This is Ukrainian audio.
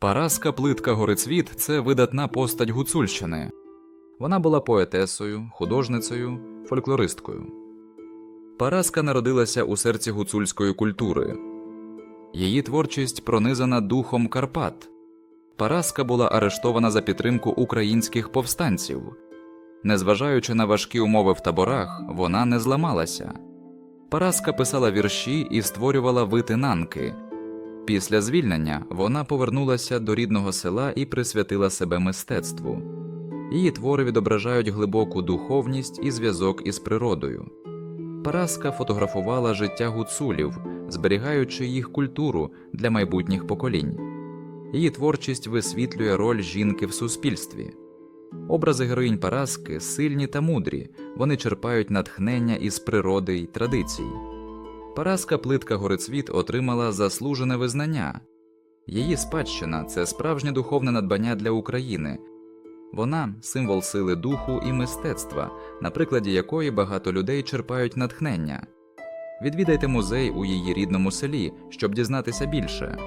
Параска Плитка Горицвіт це видатна постать Гуцульщини. Вона була поетесою, художницею, фольклористкою. Параска народилася у серці гуцульської культури. Її творчість пронизана духом Карпат. Параска була арештована за підтримку українських повстанців. Незважаючи на важкі умови в таборах, вона не зламалася. Параска писала вірші і створювала витинанки. Після звільнення вона повернулася до рідного села і присвятила себе мистецтву. Її твори відображають глибоку духовність і зв'язок із природою. Параска фотографувала життя гуцулів, зберігаючи їх культуру для майбутніх поколінь. Її творчість висвітлює роль жінки в суспільстві. Образи героїнь Параски сильні та мудрі, вони черпають натхнення із природи й традицій. Параска плитка Горицвіт отримала заслужене визнання. Її спадщина це справжнє духовне надбання для України. Вона символ сили духу і мистецтва, на прикладі якої багато людей черпають натхнення. Відвідайте музей у її рідному селі, щоб дізнатися більше.